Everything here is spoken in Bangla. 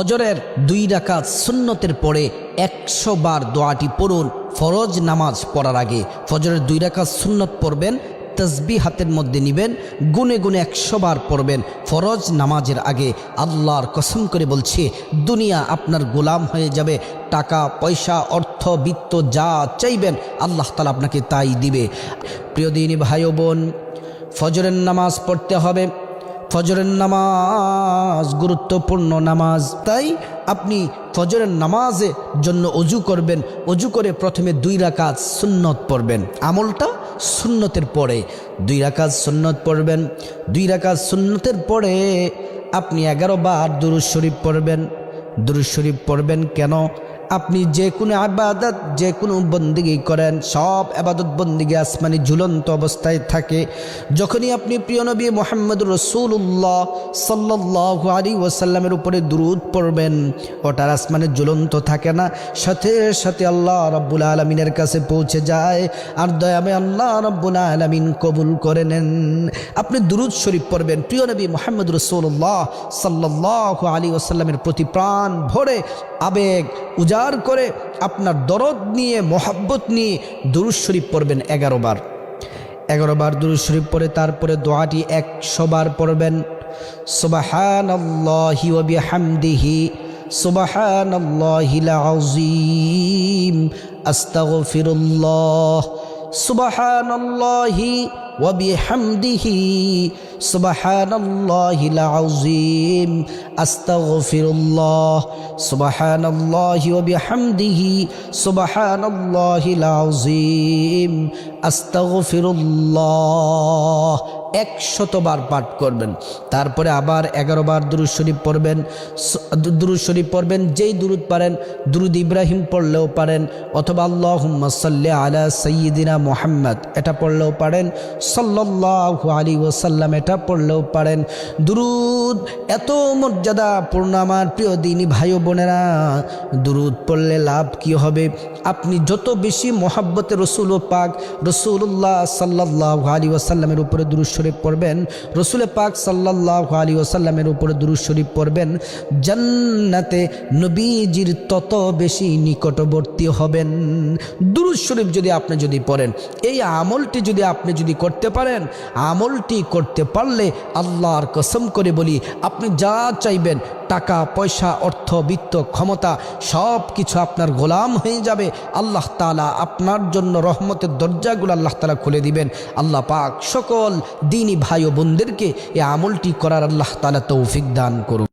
ফজরের দুই রাকাত সুন্নতের পরে একশো বার দোয়াটি পড়ুন, ফরজ নামাজ পড়ার আগে। ফজরের দুই রাকাত সুন্নত পড়বেন তসবি হাতের মধ্যে নিবেন, গুনে গুনে একশো বার পড়বেন ফরজ নামাজের আগে। আল্লাহর কসম করে বলছি, দুনিয়া আপনার গোলাম হয়ে যাবে, টাকা, পয়সা, অর্থ, বিত্ত যা চাইবেন আল্লাহ তালা আপনাকে তাই দিবে। প্রিয় দিনী ভাই বোন, ফজরের নামাজ পড়তে হবে। ফজরের নামাজ গুরুত্বপূর্ণ নামাজ। তাই আপনি ফজরের নামাজের জন্য অজু করবেন। অজু করে প্রথমে দুই রাকাত সুন্নত পড়বেন। আমলটা সুন্নতের পরে দুই রাকাত সুন্নত পড়বেন। দুই রাকাত সুন্নতের পরে আপনি এগারো বার দুরুজ শরীফ পড়বেন। দুরুজ শরীফ পড়বেন কেন? আপনি যে কোনো আবাদত, যে কোনো বন্দিগি করেন, সব আবাদত বন্দিগি আসমানি ঝুলন্ত অবস্থায় থাকে। যখনই আপনি প্রিয় নবী মোহাম্মদ রসুল্লাহ সাল্লাহ আলী ওয়াসাল্লামের উপরে দুরুদ পড়বেন, ওটার আসমানে ঝুলন্ত থাকে না। সাথে সাথে আল্লাহ রব্বুল আলমিনের কাছে পৌঁছে যায়, আর দয়ামে আল্লাহ রব্বুল আলমিন কবুল করে নেন। আপনি দুরুদ শরীফ পড়বেন, প্রিয় নবী মোহাম্মদ রসুল্লাহ সাল্লাহ আলী ওসাল্লামের প্রতি প্রাণ ভরে আবেগ উজাড় করে আপনার দরদ নিয়ে মোহাব্বত নিয়ে দুরুদ শরীফ পড়বেন এগারো বার এগারো বার দুরুদ শরীফ পড়ে তারপরে দোয়াটি একশো বার পড়বেন সুবাহান আল্লাহি ওবিহামদিহি সুবাহান আল্লাহিল আজিম আস্তাগফিরুল্লাহ সুবাহান আল্লাহি وبحمده سبحان الله العظيم استغفر الله سبحان الله وبحمده سبحان الله العظيم أستغفر الله একশতবার পাঠ করবেন। তারপরে আবার এগারো বার দুরুদ শরীফ পড়বেন। দুরুদ শরীফ পড়বেন। যেই দুরুদ পারেন, দুরুদ ইব্রাহিম পড়লেও পারেন, অথবা আল্লাহ সাল্লি আলা সৈয়দিনা মোহাম্মদ, এটা পড়লেও পারেন। সাল্লাহ আলী ওসাল্লাম এটা পড়লেও পারেন। দুরুদ, এত মর্যাদা পূর্ণ আমার প্রিয় দিনী ভাই বোনেরা। দুরুদ পড়লে লাভ কি হবে? আপনি যত বেশি মোহাব্বতে রসুল পাক রসুল্লাহ সাল্লাহ আলী ওসাল্লামের উপরে দুরুদ শরীফ পড়বেন, রসুল পাক সাল্লাহ আলী ওসাল্লামের উপরে দুরুদ শরীফ পড়বেন, জান্নাতে নবীজির তত বেশি নিকটবর্তী হবেন। দুরুদ শরীফ যদি আপনি যদি পড়েন, এই আমলটি যদি আপনি যদি করতে পারেন, আমলটি করতে পারলে আল্লাহর কসম করে বলি, আপনি যা চাইবেন টাকা, পয়সা, অর্থ, বিত্ত, ক্ষমতা সব কিছু আপনার গোলাম হয়ে যাবে। আল্লাহ তালা আপনার জন্য রহমতের দরজাগুলো আল্লাহ তালা খুলে দিবেন। আল্লাহ পাক সকল দিনী ভাই ও বোনদেরকে এ আমলটি করার আল্লাহ তালা তৌফিক দান করুন